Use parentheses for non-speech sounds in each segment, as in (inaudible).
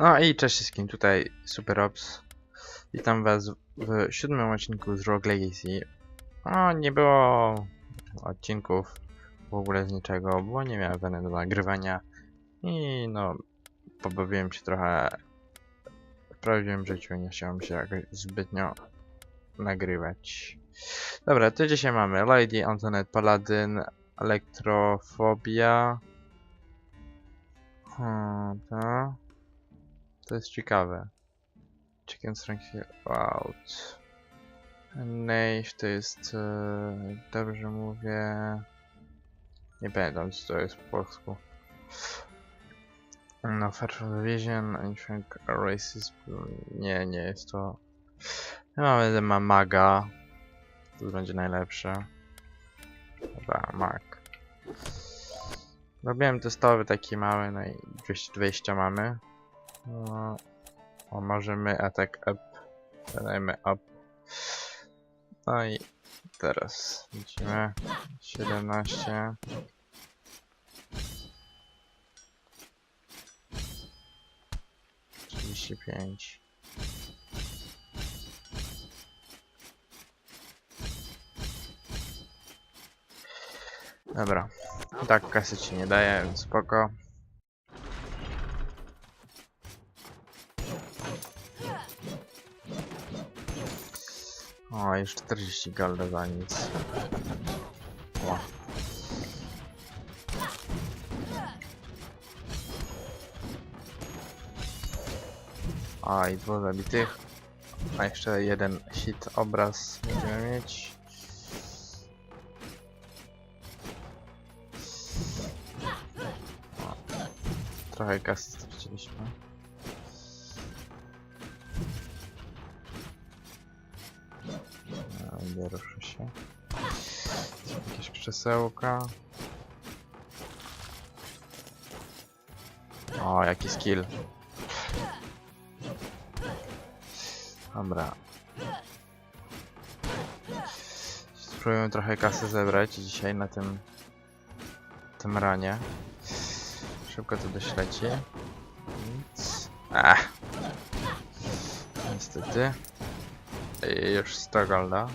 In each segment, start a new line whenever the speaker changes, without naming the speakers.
No i cześć wszystkim, tutaj SuperOps. Witam was w siódmym odcinku z Rogue Legacy. No, nie było odcinków w ogóle z niczego, bo nie miałem weny do nagrywania. I no, pobawiłem się trochę w prawdziwym życiu, nie chciałem się jakoś zbytnio nagrywać. Dobra, to dzisiaj mamy Lady, Antoinette, Paladyn, Elektrofobia. Hmm, to... To jest ciekawe. Chicken strength out. Nave to jest... E, dobrze mówię... Nie pamiętam co to jest po polsku. No, the Vision, Ancient Races... Nie, nie jest to... Mamy ma Maga. To będzie najlepsze. Dobra, Mag. Robiłem testowy taki mały, no i 220 mamy. No, attack up. Dajmy up. No i teraz widzimy 17. Trzydzieści pięć. Dobra. Tak kasy ci nie daje, spoko. O, już 40 golda za nic. O. A, i dwóch zabitych. A jeszcze jeden hit obraz będziemy mieć. Trochę kasy straciliśmy. Nie ruszę się. Jakieś krzesełka. O, jaki skill. Dobra. Spróbujemy trochę kasy zebrać dzisiaj na tym tym ranie. Szybko to dośleci. Nic. Ach. Niestety. I już 100 golda.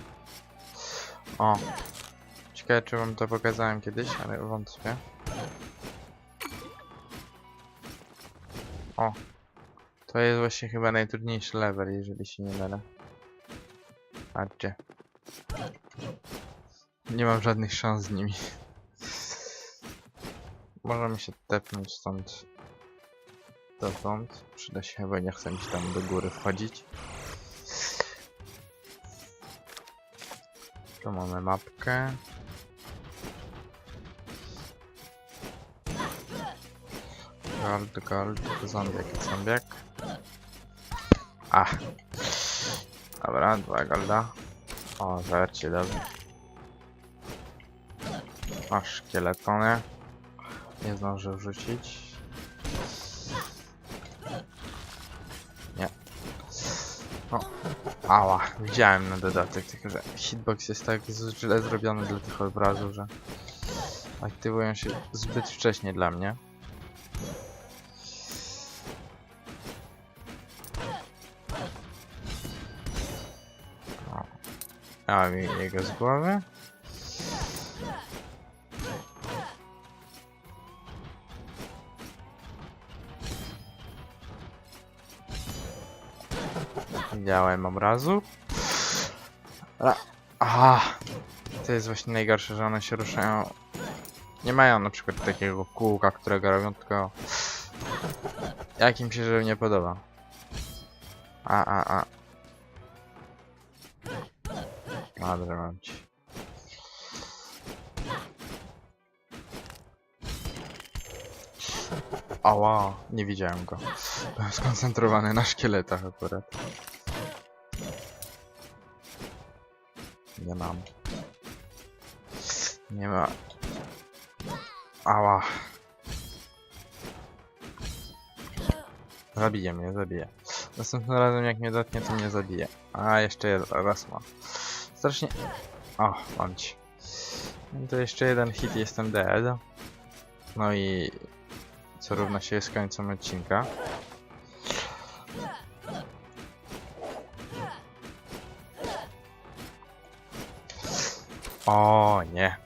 O. Ciekawe czy wam to pokazałem kiedyś, ale wątpię. O. To jest właśnie chyba najtrudniejszy level, jeżeli się nie mylę. Patrzcie. Nie mam żadnych szans z nimi. (laughs) Możemy się tepnąć stąd. Dotąd. Przyda się chyba, nie chcę mi tam do góry wchodzić. Tu mamy mapkę. Gold, gold, zombiak, zombiak. A. Dobra, dwa golda. O, zawercie, dobrze. O, szkieletony. Nie zdążę wrzucić. Nie. O, ała, widziałem na dodatek, tylko że hitbox jest tak źle zrobiony dla tych obrazów, że aktywują się zbyt wcześnie dla mnie. A mi jego z głowy. Widziałem obrazu. Aha, to jest właśnie najgorsze, że one się ruszają. Nie mają na przykład takiego kółka, którego robią, tylko jak im się nie podoba. A, a, a. Dobrze, mam ci. Ała, nie widziałem go. Byłem skoncentrowany na szkieletach akurat. Nie mam. Nie ma. Ała. Zabije mnie, zabije. Następnym razem jak mnie dotknie, to mnie zabije. A, jeszcze jeden, raz ma. Strasznie... O, mam ci. No To jeszcze jeden hit, jestem dead. No i... Co równa się z końcem odcinka. O nie.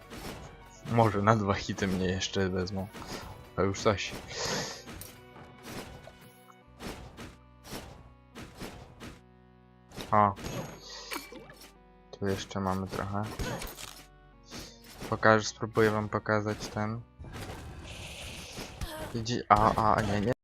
Może na dwa hity mnie jeszcze wezmą. To już coś. O. Tu jeszcze mamy trochę. Pokażę, spróbuję wam pokazać ten. Widzi, a, a, nie, nie.